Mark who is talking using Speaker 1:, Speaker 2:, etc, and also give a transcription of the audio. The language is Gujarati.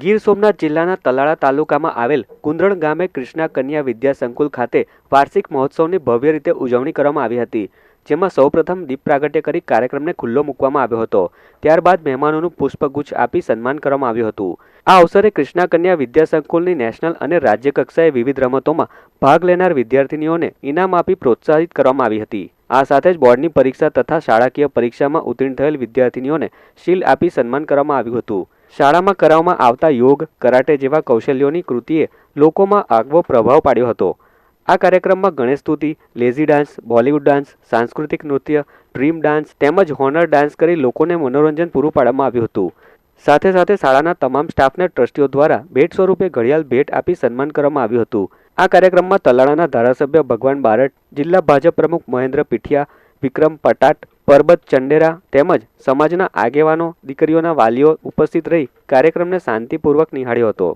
Speaker 1: ગીર સોમનાથ જિલ્લાના તલાળા તાલુકામાં આવેલ કુંદરણ ગામે કૃષ્ણા કન્યા વિદ્યા સંકુલ ખાતે વાર્ષિક મહોત્સવની ભવ્ય રીતે ઉજવણી કરવામાં આવી હતી, જેમાં સૌપ્રથમ દીપ પ્રાગટ્ય કરી કાર્યક્રમને ખુલ્લો મૂકવામાં આવ્યો હતો. ત્યારબાદ મહેમાનોનું પુષ્પગુચ્છ આપી સન્માન કરવામાં આવ્યું હતું. આ અવસરે કૃષ્ણા કન્યા વિદ્યા સંકુલની નેશનલ અને રાજ્ય કક્ષાએ વિવિધ રમતોમાં ભાગ લેનાર વિદ્યાર્થીનીઓને ઇનામ આપી પ્રોત્સાહિત કરવામાં આવી હતી. આ સાથે જ બોર્ડની પરીક્ષા તથા શાળાકીય પરીક્ષામાં ઉત્તીર્ણ થયેલ વિદ્યાર્થીનીઓને શીલ આપી સન્માન કરવામાં આવ્યું હતું. શાળામાં કરાવવામાં આવતા યોગ, કરાટે જેવા કૌશલ્યોની કૃતિએ લોકોમાં આગવો પ્રભાવ પાડ્યો હતો. આ કાર્યક્રમમાં ગણેશ સ્તુતિ, લેઝી ડાન્સ, બોલિવૂડ ડાન્સ, સાંસ્કૃતિક નૃત્ય, ડ્રીમ ડાન્સ તેમજ હોનર ડાન્સ કરી લોકોને મનોરંજન પૂરું પાડવામાં આવ્યું હતું. સાથે સાથે શાળાના તમામ સ્ટાફને ટ્રસ્ટીઓ દ્વારા ભેટ સ્વરૂપે ઘડિયાળ ભેટ આપી સન્માન કરવામાં આવ્યું હતું. આ કાર્યક્રમમાં તલાળાના ધારાસભ્ય ભગવાન બારટ જિલ્લા ભાજપ પ્રમુખ મહેન્દ્ર પીઠિયા, વિક્રમ પટાટ પરબત ચંડેરા તેમજ સમાજના આગેવાનો દીકરીઓના વાલીઓ ઉપસ્થિત રહી કાર્યક્રમને શાંતિપૂર્વક નિહાળ્યો હતો.